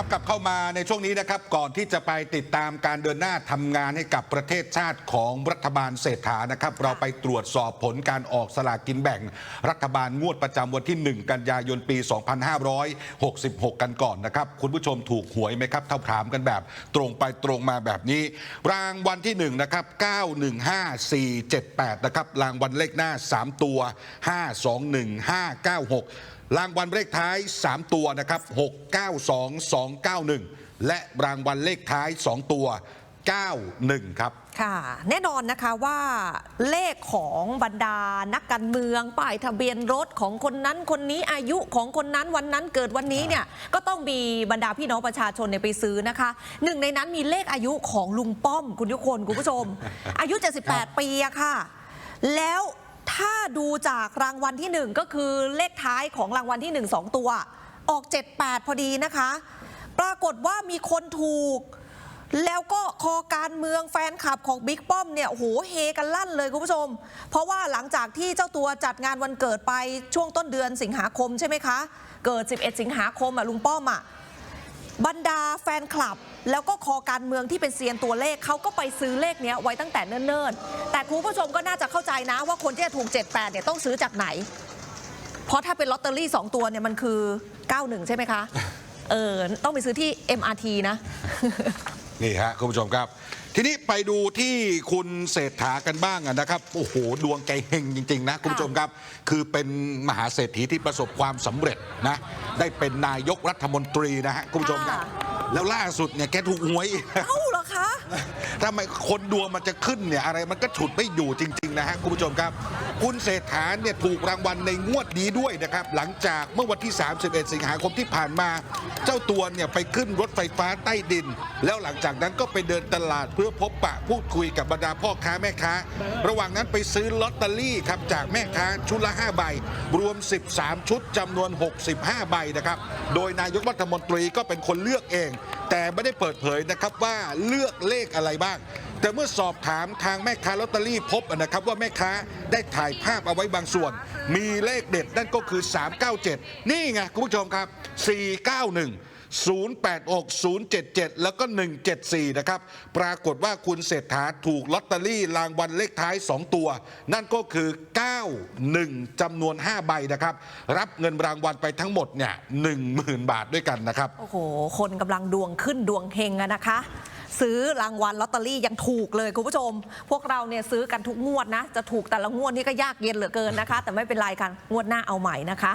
ครับกลับเข้ามาในช่วงนี้นะครับ ก่อนที่จะไปติดตามการเดินหน้าทำงานให้กับประเทศชาติของรัฐบาลเศรษฐานะครับ เราไปตรวจสอบผลการออกสลากกินแบ่ง รัฐบาลงวดประจำวันที่ 1 กันยายนปี 2566 กันก่อนนะครับ คุณผู้ชมถูกหวยไหมครับเท่าถามกันแบบ ตรงไปตรงมาแบบนี้ รางวัลที่1นะครับ915478นะครับรางวัลเลขหน้า 3 ตัว 521596รางวัลเลขท้าย 3 ตัวนะครับ692291 และรางวัลเลขท้าย 2 ตัว 91 ครับ ค่ะ แน่นอนนะคะว่าเลขของบรรดานักการเมือง ป้ายทะเบียนรถของคนนั้นคนนี้อายุของคนนั้นวันนั้นเกิดวันนี้เนี่ยก็ต้องมีบรรดาพี่น้องประชาชนเนี่ยไปซื้อนะคะ หนึ่งในนั้นมีเลขอายุของลุงป้อมคุณทุกคนคุณผู้ชม อายุ 78 ปีอะค่ะ แล้วถ้าดูจากรางวัลที่หนึ่งก็คือเลขท้ายของรางวัลที่หนึ่งสองตัว ออก 78 พอดีนะคะป รากฏว่ามีคนถูก แล้วก็คอการเมืองแฟนคลับของบิ๊กป้อมเนี่ยโอ้โหเฮกันลั่นเลยคุณผู้ชม เพราะว่าหลังจากที่เจ้าตัวจัดงานวันเกิดไปช่วงต้นเดือนสิงหาคมใช่ไหมคะ เกิด 11 สิงหาคมอะลุงป้อมอะบรรดาแฟนคลับ แล้วก็คอการเมืองที่เป็นเซียนตัวเลขเขาก็ไปซื้อเลขเนี้ยไว้ตั้งแต่เนิ่นๆ แต่คุณผู้ชมก็น่าจะเข้าใจนะว่าคนที่จะถูก 78เนี่ยต้องซื้อจากไหน เพราะถ้าเป็นลอตเตอรี่ 2 ตัวเนี่ยมันคือ 91 ใช่ไหมคะ เออต้องไปซื้อที่ MRT นะ นี่ฮะคุณผู้ชมครับ ทีนี้ไปดูที่คุณเศรษฐากันบ้างอะนะครับ โอ้โห ดวงแกเฮงจริง ๆ นะ คุณผู้ชมครับ คือเป็นมหาเศรษฐีที่ประสบความสำเร็จนะ ได้เป็นนายกรัฐมนตรีนะฮะคุณผู้ชมครับ ค่ะ แล้วล่าสุดเนี่ยแกถูกหวยอีกเอ้าเหรอคะ ทำไมคนดวงมันจะขึ้นเนี่ยอะไรมันก็ฉุดไม่อยู่จริง ๆ นะฮะ คุณผู้ชมครับ คุณเศรษฐาเนี่ยถูกรางวัลในงวดนี้ด้วยนะครับ หลังจากเมื่อวันที่ 31 สิงหาคมที่ผ่านมา เจ้าตัวเนี่ยไปขึ้นรถไฟฟ้าใต้ดิน แล้วหลังจากนั้นก็ไปเดินตลาดเพื่อพบปะพูดคุยกับบรรดาพ่อค้าแม่ค้า ระหว่างนั้นไปซื้อลอตเตอรี่ครับจากแม่ค้าชุดละ 5 ใบ รวม 13 ชุดจำนวน 65 ใบนะครับ โดยนายกรัฐมนตรีก็เป็นคนเลือกเอง แต่ไม่ได้เปิดเผยนะครับว่าเลือกเลขอะไรบ้าง แต่เมื่อสอบถามทางแม่ค้าลอตเตอรี่พบนะครับว่าแม่ค้าได้ถ่ายภาพเอาไว้บางส่วน มีเลขเด็ดนั่นก็คือ 397 นี่ไงคุณผู้ชมครับ 491 086 077 แล้วก็ 174 นะครับ ปรากฏว่าคุณเศรษฐาถูกลอตเตอรี่รางวัลเลขท้าย 2 ตัว นั่นก็คือ 91จำนวน 5 ใบนะครับ รับเงินรางวัลไปทั้งหมดเนี่ย10,000 บาทด้วยกันนะครับ โอ้โห คนกำลังดวงขึ้นดวงเฮงอะนะคะ ซื้อรางวัลลอตเตอรี่ยังถูกเลยคุณผู้ชม พวกเราเนี่ยซื้อกันทุกงวดนะ จะถูกแต่ละงวดนี่ก็ยากเย็นเหลือเกินนะคะ แต่ไม่เป็นไรกันงวดหน้าเอาใหม่นะคะ